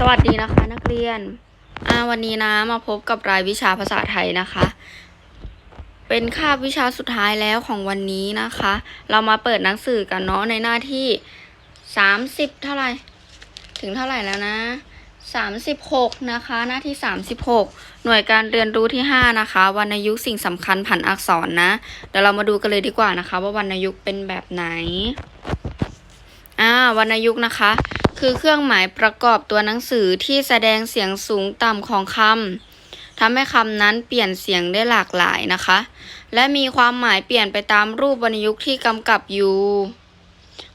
สวัสดีนะคะนักเรียนอ่าวันนี้นะมาพบกับรายวิชาภาษาไทยนะคะ เป็นคาบวิชาสุดท้ายแล้วของวันนี้นะคะ เรามาเปิดหนังสือกันเนาะในหน้าที่สามสิบเท่าไหร่ถึงเท่าไหร่แล้วนะสามสิบหกนะคะหน้าที่สามสิบหกหน่วยการเรียนรู้ที่ห้านะคะวรรณยุกต์สิ่งสำคัญผันอักษรนะเดี๋ยวเรามาดูกันเลยดีกว่านะคะ ว่าวรรณยุกต์เป็นแบบไหนอ่าวรรณยุกต์นะคะ คือเครื่องหมายประกอบตัวหนังสือที่แสดงเสียงสูงต่ำของคำทำให้คำนั้นเปลี่ยนเสียงได้หลากหลายนะคะ และมีความหมายเปลี่ยนไปตามรูปวรรณยุกต์ที่กำกับอยู่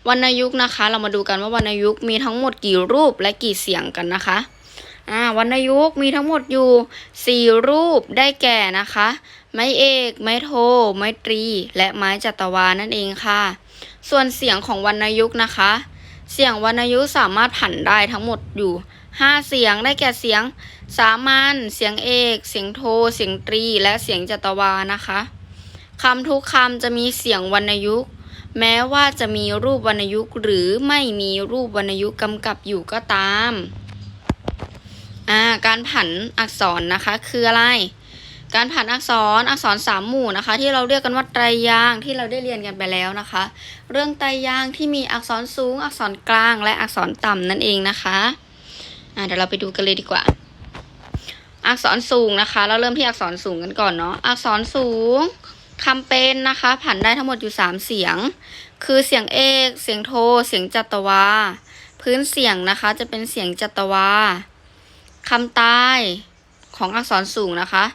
วรรณยุกต์นะคะ เรามาดูกันว่าวรรณยุกต์มีทั้งหมดกี่รูปและกี่เสียงกันนะคะอ่าวรรณยุกต์มีทั้งหมดอยู่สี่รูปได้แก่นะคะ ไม้เอก ไม้โท ไม้ตรี และไม้จัตวานั่นเองค่ะ ส่วนเสียงของวรรณยุกต์นะคะ เสียงวรรณยุกสามารถผันได้ทั้งหมดอยู่ห้าเสียงได้แก่เสียงสามัญเสียงเอก เสียงโท เสียงตรี และเสียงจัตวานะคะคำทุกคำจะมีเสียงวรรณยุกต์แม้ว่าจะมีรูปวรรณยุกต์หรือไม่มีรูปวรรณยุกต์กำกับอยู่ก็ตามาการผันอักษรนะคะคืออะไร การผันอักษรอักษรสามหมู่นะคะ ที่เราเรียกกันว่าไตรยางที่เราได้เรียนกันไปแล้วนะคะ เรื่องไตรยางที่มีอักษรสูง อักษรกลาง และอักษรต่ำนั่นเองนะคะเดี๋ยวเราไปดูกันเลยดีกว่า อักษรสูงนะคะ เราเริ่มที่อักษรสูงกันก่อนเนาะอักษรสูงคำเป็นนะคะ ผันได้ทั้งหมดอยู่สามเสียง คือเสียงเอกเสียงโท เสียงจัตวา พื้นเสียงนะคะ จะเป็นเสียงจัตวาคำใต้ของอักษรสูงนะคะ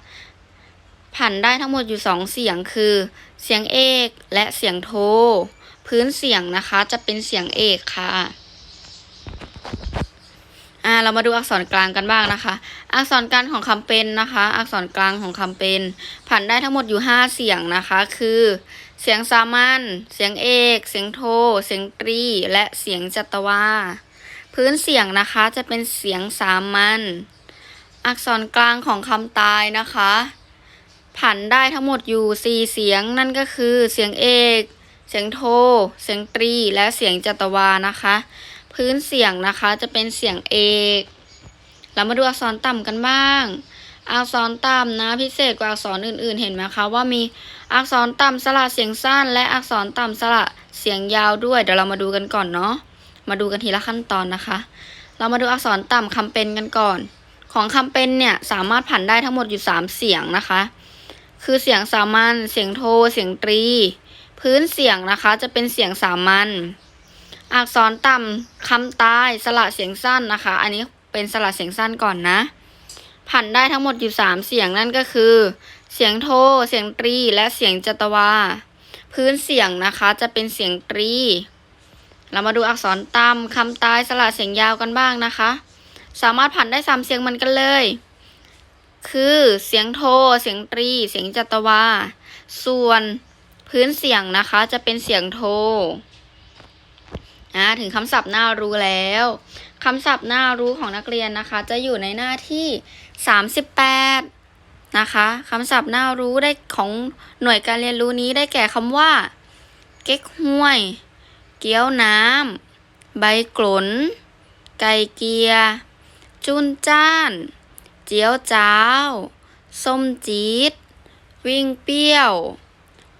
ผันได้ทั้งหมดอยู่สองเสียงคือ เสียงเอกและเสียงโท พื้นเสียงนะคะจะเป็นเสียงเอกค่ะอ่าเรามาดูอักษรกลางกันบ้างนะคะ อักษรกลางของคำเป็นนะคะ อักษรกลางของคำเป็นผันได้ทั้งหมดอยู่ห้าเสียงนะคะ คือ เสียงสามัญเสียงเอก เสียงโท เสียงตรี และเสียงจัตวา พื้นเสียงนะคะจะเป็นเสียงสามัญอักษรกลางของคำตายนะคะ ผันได้ทั้งหมดอยู่สี่เสียงนั่นก็คือเสียงเอก เสียงโท เสียงตรี และเสียงจัตวานะคะ พื้นเสียงนะคะจะเป็นเสียงเอกเรามาดูอักษรต่ำกันบ้าง อักษรต่ำนะพิเศษกว่าอักษรอื่นๆ เห็นไหมคะว่ามีอักษรต่ำสระเสียงสั้น และอักษรต่ำสระเสียงยาวด้วย เดี๋ยวเรามาดูกันก่อนเนาะ มาดูกันทีละขั้นตอนนะคะ เรามาดูอักษรต่ำคำเป็นกันก่อน ของคำเป็นเนี่ยสามารถผันได้ทั้งหมดอยู่สามเสียงนะคะ คือเสียงสามัญ เสียงโท เสียงตรี พื้นเสียงนะคะจะเป็นเสียงสามัญ อักษรต่ำคำตาย สระเสียงสั้นนะคะ อันนี้เป็นสระเสียงสั้นก่อนนะ ผันได้ทั้งหมดอยู่สามเสียงนั่นก็คือ เสียงโท เสียงตรี และเสียงจัตวา พื้นเสียงนะคะจะเป็นเสียงตรี เรามาดูอักษรต่ำคำตาย สระเสียงยาวกันบ้างนะคะ สามารถผันได้สามเสียงเหมือนกันเลย คือเสียงโท เสียงตรี เสียงจัตวา ส่วนพื้นเสียงนะคะจะเป็นเสียงโทอ่าถึงคำศัพท์น่ารู้แล้วคำศัพท์น่ารู้ของนักเรียนนะคะ จะอยู่ในหน้าที่ 38 นะคะคำศัพท์น่ารู้ได้ของหน่วยการเรียนรู้นี้ได้แก่คำว่า เก๊กห้วย เกี๊ยวน้ำใบกลนไก่เกียจุนจ้าน เจียวจ้าว ส้มจี๊ด วิ่งเปรี้ยว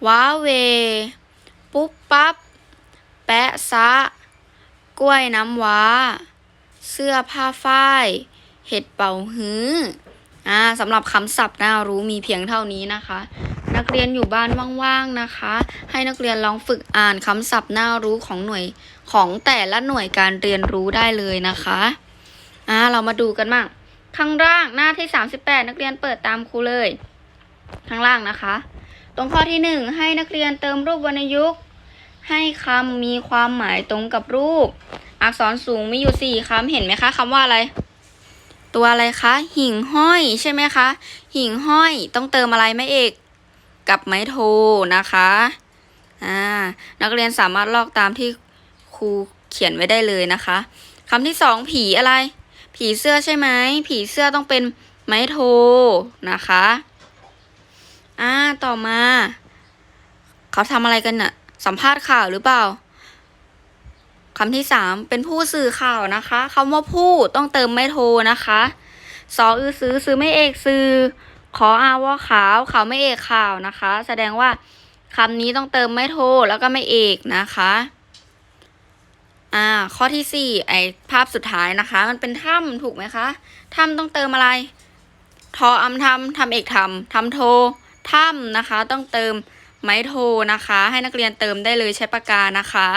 ว้าเว ปุ๊บปั๊บ แปะซะ กล้วยน้ำว้า เสื้อผ้าฝ้าย เห็ดเป่าฮื้ออ่าสำหรับคำศัพท์น่ารู้มีเพียงเท่านี้นะคะ นักเรียนอยู่บ้านว่างๆนะคะ ให้นักเรียนลองฝึกอ่านคำศัพท์น่ารู้ของหน่วยของแต่ละหน่วยการเรียนรู้ได้เลยนะคะอ่าเรามาดูกันบ้าง ข้างล่างหน้าที่ 38 นักเรียนเปิดตามครูเลย ข้างล่างนะคะ ตรงข้อที่หนึ่งให้นักเรียนเติมรูปวรรณยุกต์ ให้คำมีความหมายตรงกับรูป อักษรสูงมีอยู่สี่คำเห็นไหมคะคำว่าอะไร ตัวอะไรคะ หิ่งห้อยใช่ไหมคะ หิ่งห้อยต้องเติมอะไรไหมเอก กับไม้โทนะคะอ่านักเรียนสามารถลอกตามที่ครูเขียนไว้ได้เลยนะคะคำที่สองผีอะไร ผีเสื้อใช่ไหมผีเสื้อต้องเป็นไม้โทนะคะอ่าต่อมา เขาทำอะไรกันน่ะ สัมภาษณ์ข่าวหรือเปล่าคำที่สามเป็นผู้สื่อข่าวนะคะคำว่าผู้ต้องเติมไม่โทนะคะสออือซื้อซื้อไม่เอกซื้อขออาว่าขาวขาวไม่เอกข่าวนะคะ แสดงว่าคำนี้ต้องเติมไม่โทแล้วก็ไม่เอกนะคะ อ่า ข้อที่สี่ไอภาพสุดท้ายนะคะ มันเป็นถ้ำถูกไหมคะถ้ำต้องเติมอะไร ทออำทำทำเอกทำทำโทถ้ำนะคะ ต้องเติมไม้โทนะคะ ให้นักเรียนเติมได้เลยใช้ปากกานะคะ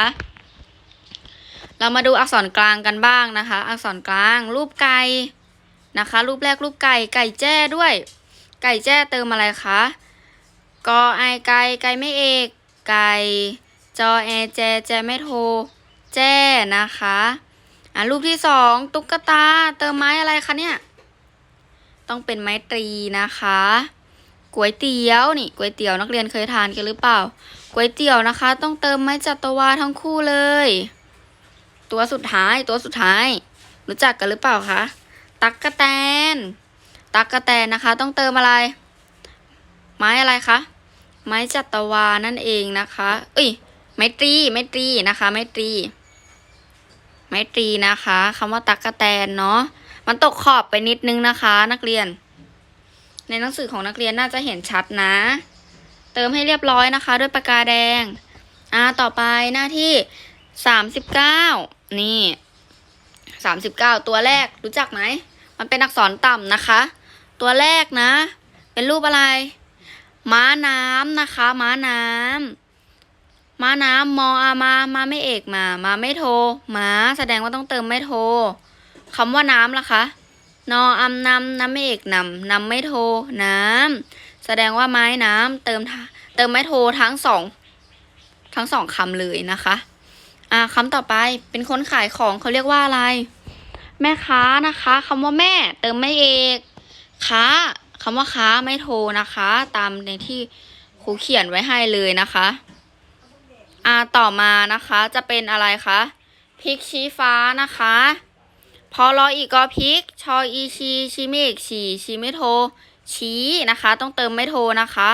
เรามาดูอักษรกลางกันบ้างนะคะ อักษรกลางรูปไก่นะคะ รูปแรกรูปไก่ไก่แจ้ด้วย ไก่แจ้เติมอะไรคะกอไอไก่ไก่ไม่เอก ไก่จอแอแจแจไม่โท แจ้นะคะอะรูปที่สองตุ๊กตาเติมไม้อะไรคะเนี่ย ต้องเป็นไม้ตรีนะคะก๋วยเตี๋ยวนี่ก๋วยเตี๋ยวนักเรียนเคยทานกันหรือเปล่าก๋วยเตี๋ยวนะคะ ต้องเติมไม้จัตวาทั้งคู่เลย ตัวสุดท้ายตัวสุดท้าย รู้จักกันหรือเปล่าคะตักกะแตน ตักกะแตนนะคะ ต้องเติมอะไร ไม้อะไรคะไม้จัตวานั่นเองนะคะ เอ้ยไม้ตรีไม้ตรีนะคะไม้ตรี ไม้ตรีนะคะคำว่าตักกะแตนเนาะมันตกขอบไปนิดนึงนะคะ นักเรียน ในหนังสือของนักเรียนน่าจะเห็นชัดนะ เติมให้เรียบร้อยนะคะ ด้วยปากกาแดงอ่าต่อไปหน้าที่สามสิบเก้านี่สามสิบเก้าตัวแรกรู้จักไหมมันเป็นอักษรต่ำนะคะ ตัวแรกนะ เป็นรูปอะไร ม้าน้ำนะคะ ม้าน้ำ ม้าน้ำมออามามาไม่เอกมา มาไม่โทม้าแสดงว่าต้องเติมไม่โทคำว่าน้ำล่ะคะ นออำนำน้ำไม่เอกนำนำไม่โทน้ำแสดงว่าไม้น้ำเติมเติมไม่โททั้งสองทั้งสองคำเลยนะคะอ่าคำต่อไปเป็นคนขายของเขาเรียกว่าอะไร แม่ค้านะคะคำว่าแม่ เติมไม่เอกค้าคำว่าค้าไม่โทนะคะ ตามในที่ครูเขียนไว้ให้เลยนะคะ อ่าต่อมานะคะจะเป็นอะไรคะพริกชี้ฟ้านะคะพอรออีกก็พริก ชออีชีชีเมกชีชีไม่โท ชี้นะคะ ต้องเติมไม่โทนะคะ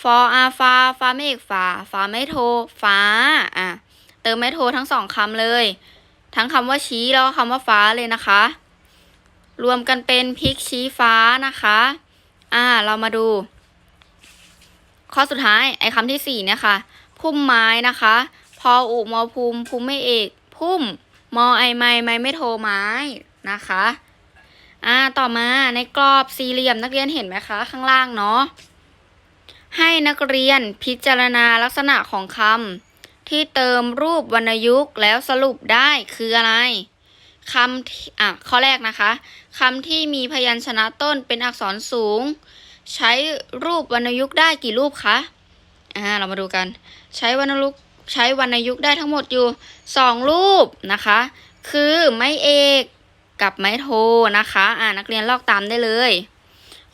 ฟออาฟาฟาเมกฟาฟาไม่โทฟ้าอะเติมไม่โททั้งสองคำเลย ทั้งคำว่าชี้แล้วคำว่าฟ้าเลยนะคะ รวมกันเป็นพริกชี้ฟ้านะคะ อ่าเรามาดู ข้อสุดท้ายไอ้คำที่สี่เนี่ยค่ะ พุ่มไม้นะคะ พออุมอภูมิภูมิไม่เอก พุ่ม มอไอไม้ไม้ไม่โทไม้นะคะอ่าต่อมาในกรอบสี่เหลี่ยมนักเรียนเห็นไหมคะข้างล่างเนาะให้นักเรียนพิจารณาลักษณะของคำที่เติมรูปวรรณยุกต์แล้วสรุปได้คืออะไรคำที่อะข้อแรกนะคะคำที่มีพยัญชนะต้นเป็นอักษรสูง ใช้รูปวรรณยุกต์ได้กี่รูปคะอ่าเรามาดูกัน ใช้วรรณยุกใช้วรรณยุกได้ทั้งหมดอยู่สองรูปนะคะ คือไม้เอกกับไม้โทนะคะอ่านักเรียนลอกตามได้เลย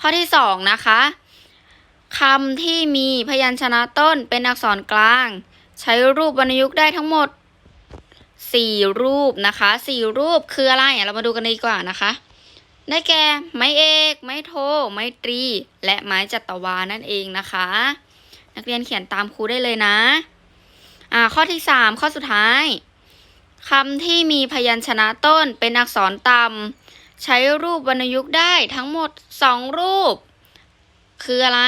ข้อที่สองนะคะคำที่มีพยัญชนะต้นเป็นอักษรกลาง ใช้รูปวรรณยุกได้ทั้งหมดสี่รูปนะคะสี่รูปคืออะไรเรามาดูกันดีกว่านะคะได้แก่ไม้เอก ไม้โท ไม้ตรี และไม้จัตวานั่นเองนะคะ นักเรียนเขียนตามครูได้เลยนะ อ่า ข้อที่สามข้อสุดท้ายคำที่มีพยัญชนะต้นเป็นอักษรต่ำใช้รูปวรรณยุกต์ได้ทั้งหมดสองรูป คืออะไร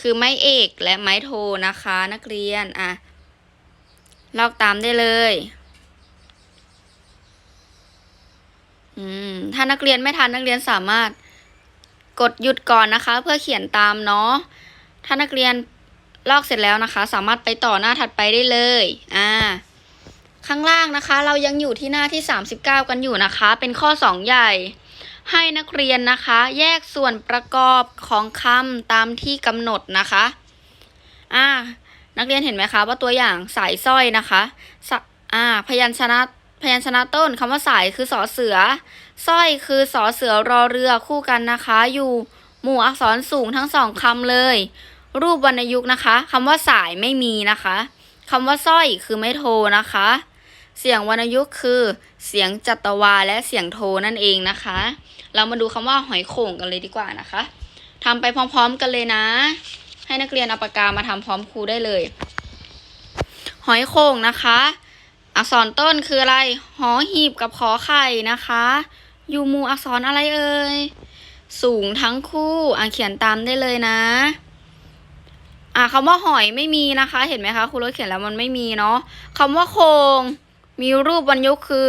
คือไม้เอกและไม้โทนะคะ นักเรียน อะ ลอกตามได้เลยอืมถ้านักเรียนไม่ทันนักเรียนสามารถกดหยุดก่อนนะคะ เพื่อเขียนตามเนาะถ้านักเรียน ลอกเสร็จแล้วนะคะ สามารถไปต่อหน้าถัดไปได้เลย อ่า ข้างล่างนะคะ เรายังอยู่ที่หน้าที่ 39 กันอยู่นะคะ เป็นข้อ 2 ใหญ่ ให้นักเรียนนะคะ แยกส่วนประกอบของคำตามที่กำหนดนะคะ อ่า นักเรียนเห็นไหมคะ ว่าตัวอย่างสายสร้อยนะคะสะอ่า พยัญชนะพยัญชนะต้นคำว่าสายคือสอเสือสร้อยคือสอเสือรอเรือคู่กันนะคะ อยู่หมู่อักษรสูงทั้งสองคำเลย รูปวรรณยุกต์นะคะคำว่าสายไม่มีนะคะคำว่าสร้อยคือไม่โทนะคะ เสียงวรรณยุกต์คือ เสียงจัตวาและเสียงโทนั่นเองนะคะ เรามาดูคำว่าหอยโข่งกันเลยดีกว่านะคะทำไปพร้อมๆกันเลยนะ ให้นักเรียนเอาปากกามาทำพร้อมครูได้เลย หอยโข่งนะคะ อักษรต้นคืออะไร หอหีบกับขอไข่นะคะอยู่หมู่อักษรอะไรเอ่ยสูงทั้งคู่อะเขียนตามได้เลยนะ อะคำว่าหอยไม่มีนะคะ เห็นไหมคะครูรถเขียนแล้วมันไม่มีเนาะคำว่าโคงมีรูปวรรณยุกคือ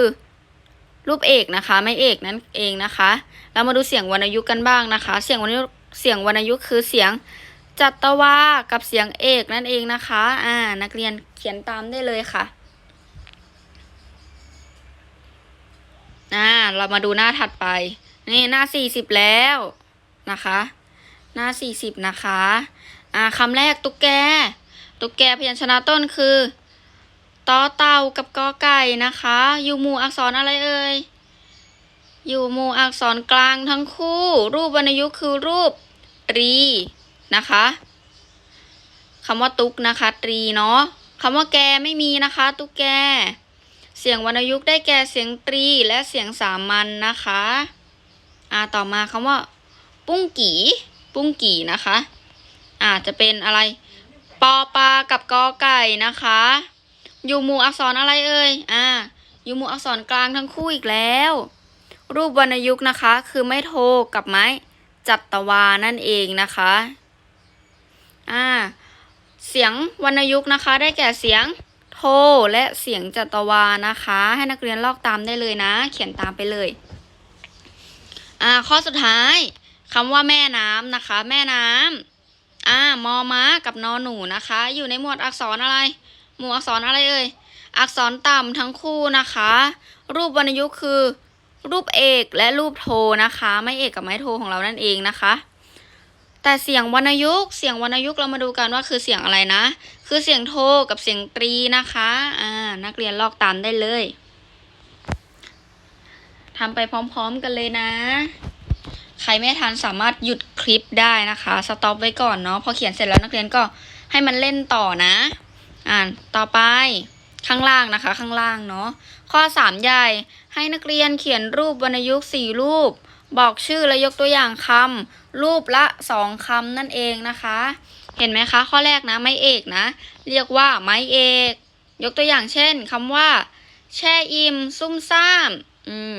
รูปเอกนะคะ ไม่เอกนั่นเองนะคะ เรามาดูเสียงวรรณยุกกันบ้างนะคะ เสียงวรรณยุกเสียงวรรณยุกคือเสียงจัตวากับเสียงเอกนั่นเองนะคะ อ่า นักเรียนเขียนตามได้เลยค่ะ อ่า เรามาดูหน้าถัดไป นี่หน้าสี่สิบแล้วนะคะ หน้าสี่สิบนะคะ อ่าคำแรกตุ๊กแก ตุ๊กแกพยัญชนะต้นคือตอเต่ากับกอไก่นะคะ อยู่หมู่อักษรอะไรเอ่ย อยู่หมู่อักษรกลางทั้งคู่ รูปวรรณยุกต์คือรูปตรีนะคะคำว่าตุ๊กนะคะตรีเนาะคำว่าแกไม่มีนะคะ ตุ๊กแก เสียงวรรณยุกต์ได้แก่เสียงตรีและเสียงสามัญนนะคะ อ่าต่อมาคำว่า ปุ้งกี่ ปุ้งกี่นะคะ อาจจะเป็นอะไร ปอปลากับกอไก่นะคะ อยู่หมู่อักษรอะไรเอ่ย อ่า อยู่หมู่อักษรกลางทั้งคู่อีกแล้ว รูปวรรณยุกต์นะคะ คือไม้โทกับไม้จัตวานั่นเองนะคะ อ่า เสียงวรรณยุกต์นะคะ ได้แก่เสียงโทและเสียงจัตวานะคะ ให้นักเรียนลอกตามได้เลยนะ เขียนตามไปเลย อ่า ข้อสุดท้ายคำว่าแม่น้ำนะคะ แม่น้ำ อ่ามอม้ากับนอหนูนะคะ อยู่ในหมวดอักษรอะไร หมวดอักษรอะไรเอ่ย อักษรต่ำทั้งคู่นะคะ รูปวรรณยุกต์คือ รูปเอกและรูปโทนะคะ ไม่เอกกับไม่โทของเรานั่นเองนะคะ แต่เสียงวรรณยุกต์เสียงวรรณยุกต์เรามาดูกันว่าคือเสียงอะไรนะ คือเสียงโทกับเสียงตรีนะคะ อ่า นักเรียนลอกตามได้เลยทำไปพร้อมๆกันเลยนะ ใครไม่ทันสามารถหยุด ลิปได้นะคะสต็อปไว้ก่อนเนาะพอเขียนเสร็จแล้วนักเรียนก็ให้มันเล่นต่อนะ อ่านต่อไปข้างล่างนะคะ ข้างล่างเนาะข้อสามใหญ่ให้นักเรียนเขียนรูปวรรณยุกต์สี่รูป บอกชื่อและยกตัวอย่างคำรูปละสองคำนั่นเองนะคะ เห็นไหมคะ ข้อแรกนะไม้เอกนะ เรียกว่าไม้เอก ยกตัวอย่างเช่นคำว่า แช่อิ่มซุ่มซ่าม อืม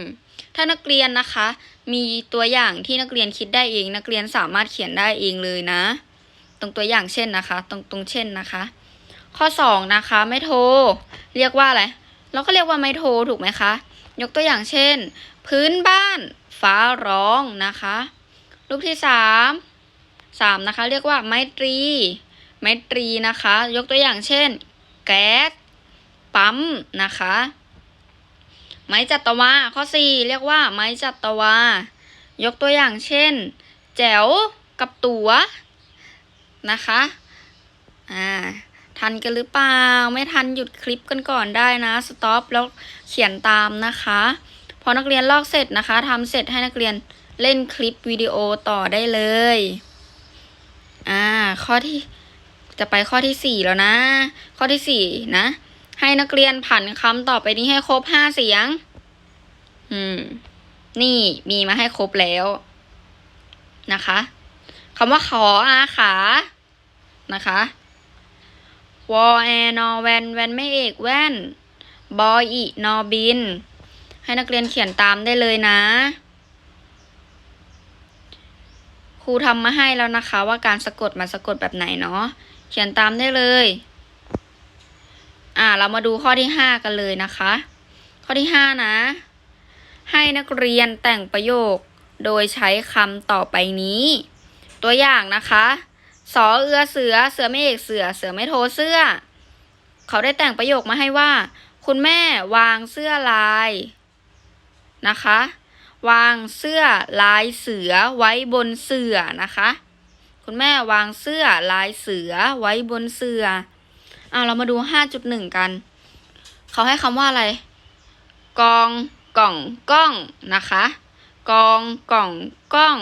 ถ้านักเรียนนะคะ มีตัวอย่างที่นักเรียนคิดได้เอง นักเรียนสามารถเขียนได้เองเลยนะ ตรงตัวอย่างเช่นนะคะ ตรงตรงเช่นนะคะ ข้อสองนะคะไม่โทรเรียกว่าอะไรเราก็เรียกว่าไม่โทรถูกไหมคะ ยกตัวอย่างเช่น พื้นบ้านฟ้าร้องนะคะ รูปที่สามสามนะคะ เรียกว่าไม้ตรีไม้ตรีนะคะ ยกตัวอย่างเช่น แก๊สปั๊มนะคะ ไม้จัตวา ข้อสี่เรียกว่าไม้จัตวา ยกตัวอย่างเช่น แจ๋วกับตัว๋วนะคะ อ่า ทันกันหรือเปล่า ไม่ทันหยุดคลิปกันก่อนได้นะ สต็อปแล้วเขียนตามนะคะ พอนักเรียนลอกเสร็จนะคะทำเสร็จให้นักเรียนเล่นคลิปวิดีโอต่อได้เลย อ่า ข้อที่จะไปข้อที่สี่แล้วนะ ข้อที่สี่นะ ให้นักเรียนผันคำต่อไปนี้ให้ครบห้าเสียง อืม นี่มีมาให้ครบแล้ว นะคะคำว่าขออาขานะคะวอแอนอแวนแวนไม่เอกแว่นบอยอีนอบิน ให้นักเรียนเขียนตามได้เลยนะ ครูทำมาให้แล้วนะคะ ว่าการสะกดมันสะกดแบบไหนเนาะเขียนตามได้เลย อ่า เรามาดูข้อที่ห้ากันเลยนะคะ ข้อที่ห้านะ ให้นักเรียนแต่งประโยคโดยใช้คำต่อไปนี้ ตัวอย่างนะคะสอเอือเสือเสือไม่เอกเสือเสือไม่โทเสื้อ เขาได้แต่งประโยคมาให้ว่า คุณแม่วางเสื้อลายนะคะ วางเสื้อลายเสือไว้บนเสือนะคะ คุณแม่วางเสื้อลายเสือไว้บนเสือ อ่าเรามาดู5.1กัน เขาให้คำว่าอะไร กองกล่องกล้องนะคะ กองกล่องกล้อง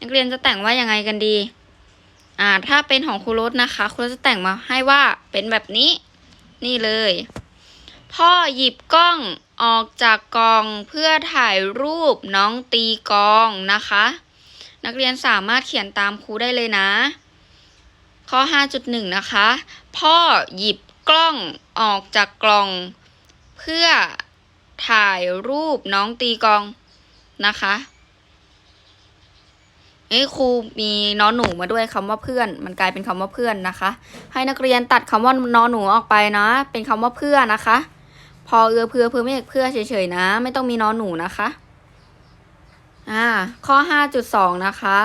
นักเรียนจะแต่งว่ายังไงกันดีอ่าถ้าเป็นของครูรถนะคะครูรถจะแต่งมาให้ว่าเป็นแบบนี้ นี่เลย พ่อหยิบกล้องออกจากกล่องเพื่อถ่ายรูปน้องตีกองนะคะ นักเรียนสามารถเขียนตามครูได้เลยนะ ข้อ 5.1 นะคะ พ่อหยิบกล้องออกจากกล่อง เพื่อถ่ายรูปน้องตีกองนะคะเอ้ยครูมีน้อนหนูมาด้วยคำว่าเพื่อน มันกลายเป็นคำว่าเพื่อนนะคะ ให้นักเรียนตัดคำว่าน้อนหนูออกไปนะ เป็นคำว่าเพื่อนะคะ พอเอือเพื่อเพื่อไม่เพื่อเฉยๆนะ ไม่ต้องมีน้อนหนูนะคะ อ่า ข้อห้าจุดสองนะคะ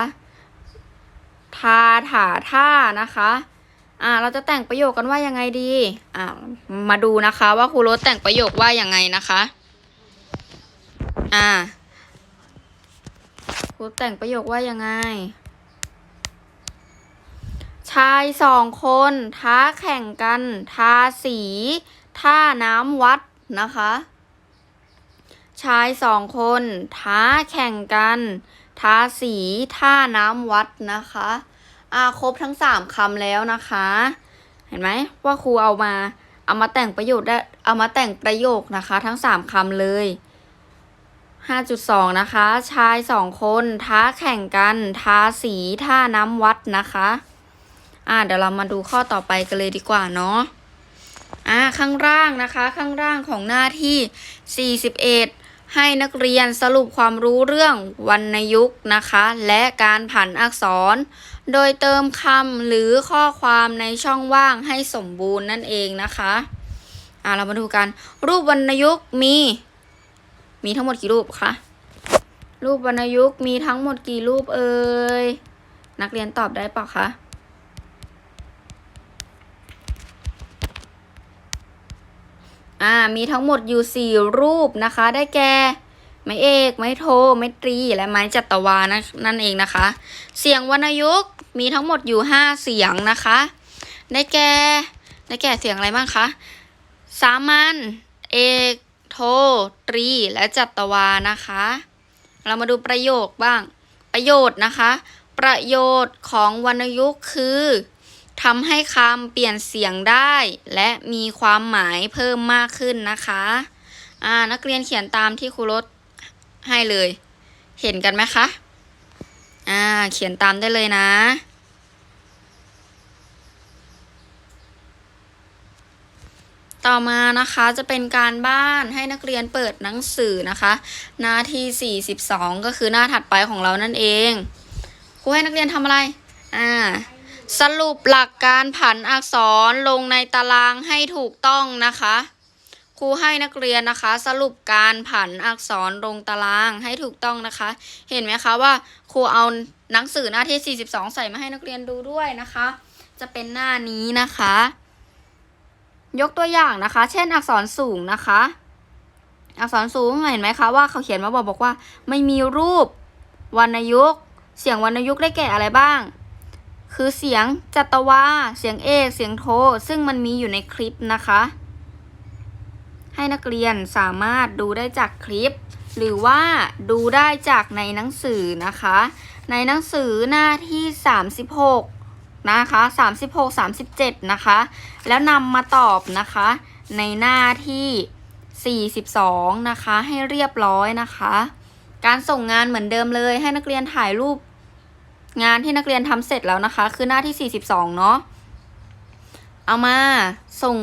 ทาถาท่านะคะ อ่า เราจะแต่งประโยคกันว่ายังไงดี อ่า มาดูนะคะว่าครูโรสแต่งประโยคว่ายังไงนะคะ อ่า ครูแต่งประโยคว่ายังไง ชายสองคนท้าแข่งกัน ทาสีท่าน้ำวัดนะคะ ชายสองคนท้าแข่งกัน ทาสีท่าน้ำวัดนะคะอ่าครบทั้งสามคำแล้วนะคะ เห็นไหมว่าครูเอามาเอามาแต่งประโยคได้เอามาแต่งประโยคนะคะ ทั้งสามคำเลย5.2นะคะ ชายสองคนท้าแข่งกันทาสีท่าน้ำวัดนะคะอ่าเดี๋ยวเรามาดูข้อต่อไปกันเลยดีกว่าเนาะอ่าข้างล่างนะคะ ข้างล่างของหน้าที่41 ให้นักเรียนสรุปความรู้เรื่องวรรณยุกต์นะคะ และการผันอักษร โดยเติมคำหรือข้อความในช่องว่างให้สมบูรณ์นั่นเองนะคะอ่าเรามาดูกัน รูปวรรณยุกต์มี มีทั้งหมดกี่รูปคะรูปวรรณยุกต์มีทั้งหมดกี่รูปเอ่ยนักเรียนตอบได้เปล่าคะ อ่ามีทั้งหมดอยู่สี่รูปนะคะ ได้แก่ไม้เอก ไม้โท ไม้ตรี และไม้จัตวานะนั่นเองนะคะ เสียงวรรณยุกต์มีทั้งหมดอยู่ห้าเสียงนะคะ ได้แก่ได้แก่เสียงอะไรบ้างคะสามัญเอกโท ตรี และจัตวานะคะ เรามาดูประโยคบ้าง ประโยชน์นะคะ ประโยชน์ของวรรณยุกต์คือ ทำให้คำเปลี่ยนเสียงได้ และมีความหมายเพิ่มมากขึ้นนะคะอ่านักเรียนเขียนตามที่ครูรถให้เลย เห็นกันไหมคะอ่าเขียนตามได้เลยนะต่อมานะคะจะเป็นการบ้านให้นักเรียนเปิดหนังสือนะคะ หน้าที่ 42 ก็คือหน้าถัดไปของเรานั่นเองครูให้นักเรียนทำอะไร อ่า สรุปหลักการผันอักษรลงในตารางให้ถูกต้องนะคะ ครูให้นักเรียนนะคะ สรุปการผันอักษรลงตารางให้ถูกต้องนะคะ เห็นไหมคะว่าครูเอาหนังสือหน้าที่ 42 ใส่มาให้นักเรียนดูด้วยนะคะ จะเป็นหน้านี้นะคะ ยกตัวอย่างนะคะ เช่นอักษรสูงนะคะ อักษรสูงเห็นไหมคะว่าเขาเขียนมาบอกบอกว่า ไม่มีรูปวรรณยุกต์เสียงวรรณยุกต์ได้แก่อะไรบ้าง คือเสียงจัตวา เสียงเอก เสียงโท ซึ่งมันมีอยู่ในคลิปนะคะ ให้นักเรียนสามารถดูได้จากคลิป หรือว่าดูได้จากในหนังสือนะคะ ในหนังสือหน้าที่ 36 นะคะ 36 37 นะคะ แล้วนำมาตอบนะคะ ในหน้าที่ 42 นะคะ ให้เรียบร้อยนะคะ การส่งงานเหมือนเดิมเลย ให้นักเรียนถ่ายรูป งานที่นักเรียนทำเสร็จแล้วนะคะ คือหน้าที่ 42 เนาะเอามาส่ง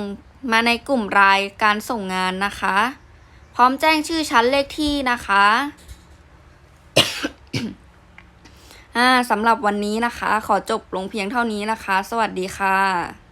มาในกลุ่มรายการส่งงานนะคะ พร้อมแจ้งชื่อชั้นเลขที่นะคะอ่าสำหรับวันนี้นะคะ ขอจบลงเพียงเท่านี้นะคะ สวัสดีค่ะ